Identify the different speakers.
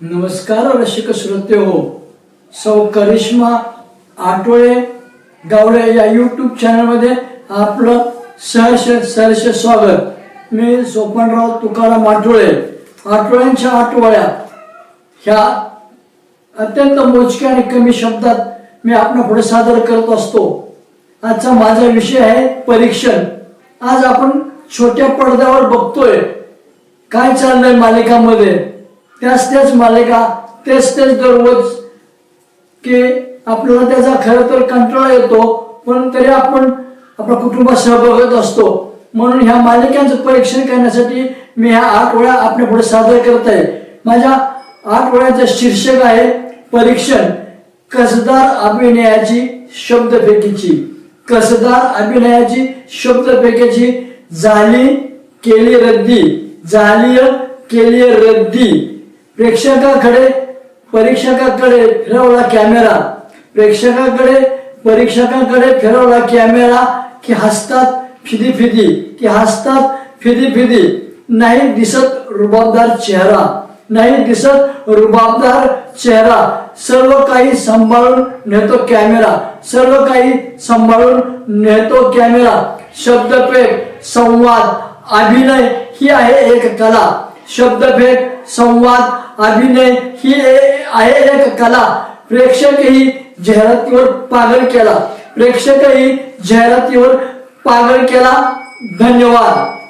Speaker 1: नमस्कार रसिक श्रोते हो। सौ करिश्मा आठोळे गावडे या यूट्यूब चॅनलमध्ये आपलं सहर्ष सहर्ष स्वागत. मी सोपनराव तुकाराम आठवळे आठवळ्यांच्या आठवड्या ह्या अत्यंत मोजक्या आणि कमी शब्दात मी आपण पुढे सादर करत असतो. आजचा माझा विषय आहे परीक्षण. आज आपण छोट्या पडद्यावर बघतोय. काय चाललंय मालिकामध्ये? त्याच त्याच मालिका तेच तेच दररोज की आपल्याला त्याचा खरं तर कंटाळा येतो पण तरी आपण आपल्या कुटुंबासह बघत असतो. म्हणून ह्या मालिकांचं परीक्षण करण्यासाठी मी ह्या आठ वेळा आपल्या पुढे सादर करत आहे. माझ्या आठ वेळाचं शीर्षक आहे परीक्षण कसदार अभिनयाची शब्दफेकीची. कसदार अभिनयाची शब्दफेकीची झाली केली रद्दी झाली केली रद्दी. प्रेक्षकाकडे परीक्षकाकडे फिरवला कॅमेरा. प्रेक्षकाकडे परीक्षकाकडे फिरवला कॅमेरा की हसतात फिदी फिदी की हसतात फिदी फिदी. नाही दिसत रुबाबदार चेहरा नाही दिसत रुबाबदार चेहरा. सर्व काही सांभाळून नेतो कॅमेरा सर्व काही सांभाळून नेतो कॅमेरा. शब्दपेठ संवाद अभिनय ही आहे एक कला. शब्दभेद संवाद अभिनय ही आहे एक कला. प्रेक्षकही जाहिरातीवर पागल केला. प्रेक्षकही जाहिरातीवर पागल केला. धन्यवाद.